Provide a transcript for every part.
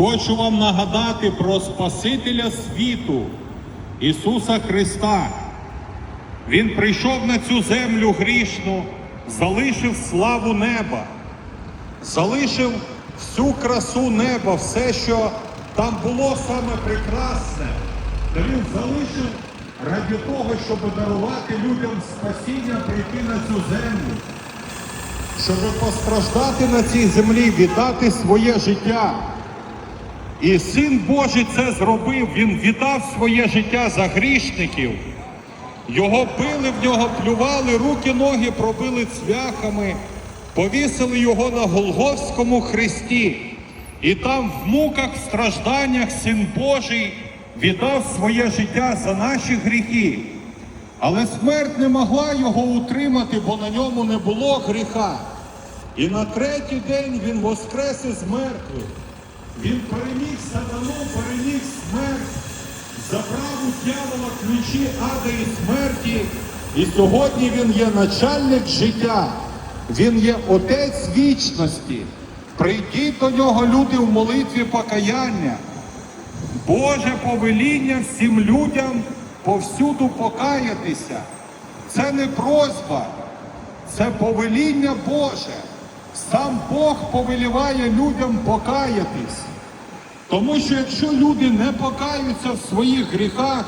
Хочу вам нагадати про Спасителя світу Ісуса Христа. Він прийшов на цю землю грішну, залишив славу неба, залишив всю красу неба, все, що там було саме прекрасне. Та він залишив ради того, щоб дарувати людям спасіння, прийти на цю землю, щоб постраждати на цій землі, віддати своє життя. І син Божий це зробив. Він віддав своє життя за грішників. Його били, в нього плювали, руки, ноги пробили цвяхами, повісили його на Голговському хресті. І там в муках, в стражданнях син Божий віддав своє життя за наші гріхи. Але смерть не могла його утримати, бо на ньому не було гріха. І на третій день він воскрес із мертвих. Він переміг сатану, переміг смерть, забрав у дьявола ключі ада і смерті. І сьогодні він є начальник життя, він є отець вічності. Прийдіть до нього, люди, в молитві покаяння. Боже повеління всім людям повсюду покаятися. Це не просьба, це повеління Боже. Сам Бог повеліває людям покаятись. Тому що якщо люди не покаються в своїх гріхах,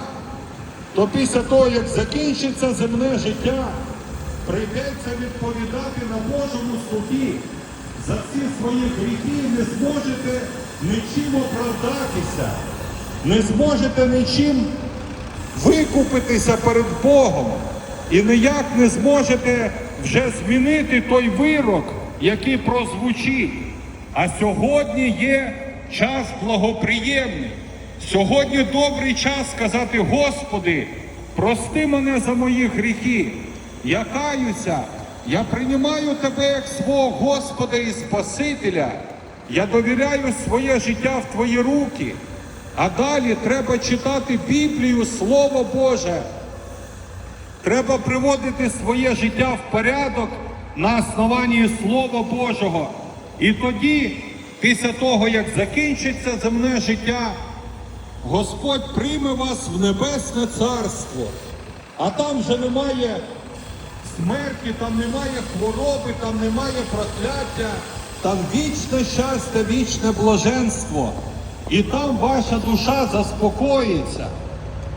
то після того, як закінчиться земне життя, прийдеться відповідати на Божому суді за всі свої гріхи, не зможете нічим оправдатися, не зможете нічим викупитися перед Богом і ніяк не зможете вже змінити той вирок, який прозвучить. А сьогодні є час благоприємний. Сьогодні добрий час сказати, Господи, прости мене за мої гріхи. Я каюся, я приймаю Тебе як свого Господа і Спасителя. Я довіряю своє життя в Твої руки. А далі треба читати Біблію, Слово Боже. Треба приводити своє життя в порядок на основанні Слова Божого. І тоді, після того, як закінчиться земне життя, Господь прийме вас в небесне царство. А там вже немає смерті, там немає хвороби, там немає прокляття, там вічне щастя, вічне блаженство. І там ваша душа заспокоїться.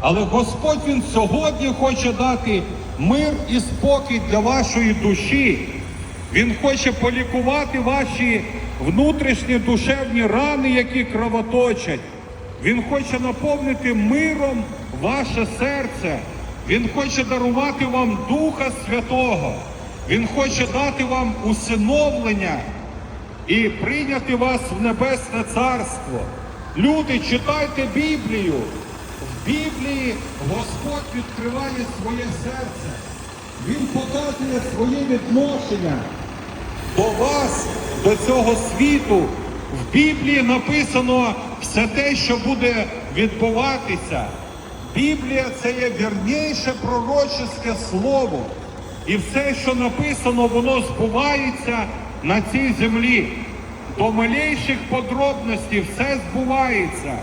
Але Господь Він сьогодні хоче дати мир і спокій для вашої душі. Він хоче полікувати ваші внутрішні душевні рани, які кровоточать. Він хоче наповнити миром ваше серце. Він хоче дарувати вам Духа Святого. Він хоче дати вам усиновлення і прийняти вас в небесне царство. Люди, читайте Біблію. Біблії Господь відкриває своє серце. Він показує своє відношення до вас, до цього світу. В Біблії написано все те, що буде відбуватися. Біблія це є вірніше пророчеське слово. І все, що написано, воно збувається на цій землі. До малейших подробностей все збувається,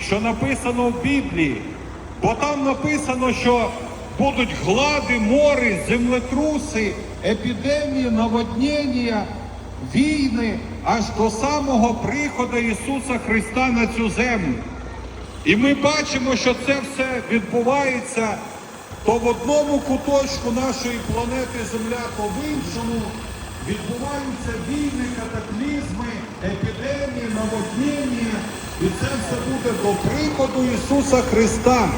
що написано в Біблії. Бо там написано, що будуть глади, мори, землетруси, епідемії, наводнення, війни аж до самого приходу Ісуса Христа на цю землю. І ми бачимо, що це все відбувається то в одному куточку нашої планети Земля, то в іншому відбуваються війни, катаклізми, Ісуса Христа.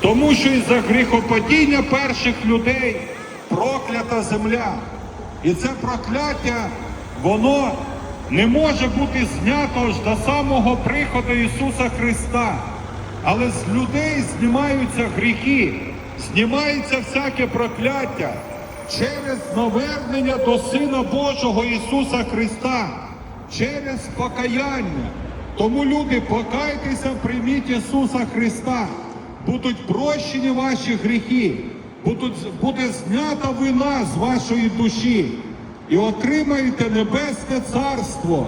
Тому що із-за гріхопадіння перших людей проклята земля. І це прокляття, воно не може бути знято аж до самого приходу Ісуса Христа. Але з людей знімаються гріхи, знімається всяке прокляття через навернення до Сина Божого Ісуса Христа, через покаяння. Тому люди, покайтеся, прийміть Ісуса Христа. Будуть прощені ваші гріхи, будуть, буде знята вина з вашої душі і отримаєте небесне царство.